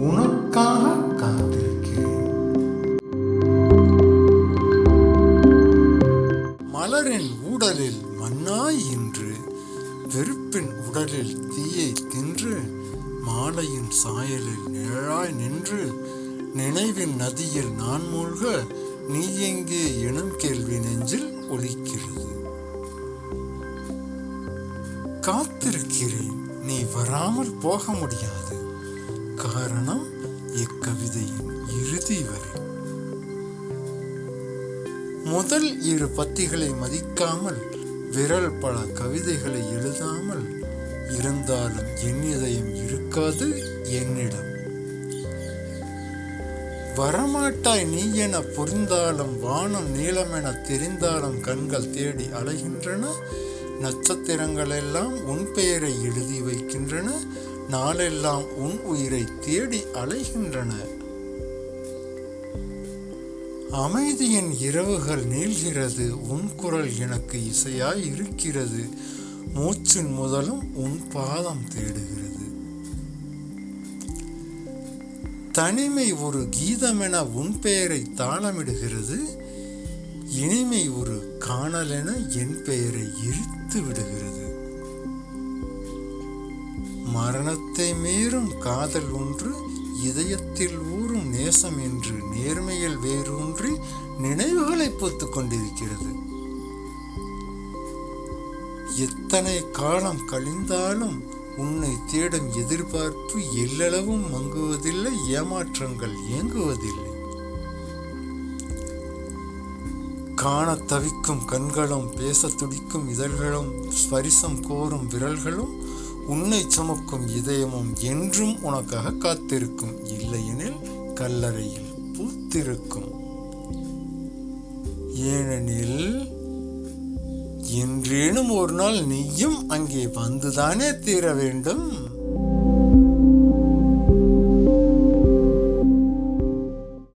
உனக்காக காத்திருக்கிறேன் மலரின் ஊடலில் மண்ணாய் இன்று வெறுப்பின் உடலில் தீயை தின்று மாலையின் சாயலில் நிழலாய் நின்று நினைவின் நதியில் நான் மூழ்க நீ எங்கே எனும் கேள்வி நெஞ்சில் ஒலிக்கிறது. காத்திருக்கிறேன் நீ வராமல் போக முடியாது. காரணம் முதல் இரு பத்திகளை மதிக்காமல் விரல் பல கவிதைகளை எழுதாமல் இருந்தாலும் என் இதயம் இருக்காது என்னிடம். வரமாட்டாய் நீ என புரிந்தாலும் வானம் நீளமென தெரிந்தாலும் கண்கள் தேடி அலைகின்றன. நட்சத்திரங்களெல்லாம் உன் பெயரை எழுதி வைக்கின்றன. நாளெல்லாம் உன் உயிரை தேடி அலைகின்றன. அமைதியின் இரவுகள் நீள்கிறது உன் குரல் எனக்கு இசையாய் இருக்கிறது. மூச்சின் முதலும் உன் பாதம் தேடுகிறது. தனிமை ஒரு கீதமென உன் பெயரை தாளமிடுகிறது. இனிமை ஒரு காணலென என் பெயரை எரித்து விடுகிறது. மரணத்தை மீறும் காதல் ஒன்று இதயத்தில் ஊறும் நேசம் என்று நேர்மையில் வேரூன்றி நினைவுகளை பூத்துக் கொண்டிருக்கிறது. எத்தனை காலம் கழிந்தாலும் உன்னை தேடும் எதிர்பார்ப்பு எல்லளவும் மங்குவதில்லை ஏமாற்றங்கள் இயங்குவதில்லை காணத் தவிக்கும் கண்களும் பேசத் துடிக்கும் இதழ்களும் ஸ்பரிசம் கோரும் விரல்களும் உன்னை சுமக்கும் இதயமும் என்றும் உனக்காக காத்திருக்கும் இல்லையெனில் கல்லறையில் பூத்திருக்கும். ஏனெனில் என்றேனும் ஒரு நாள் நீயும் அங்கே வந்துதானே தீர வேண்டும்?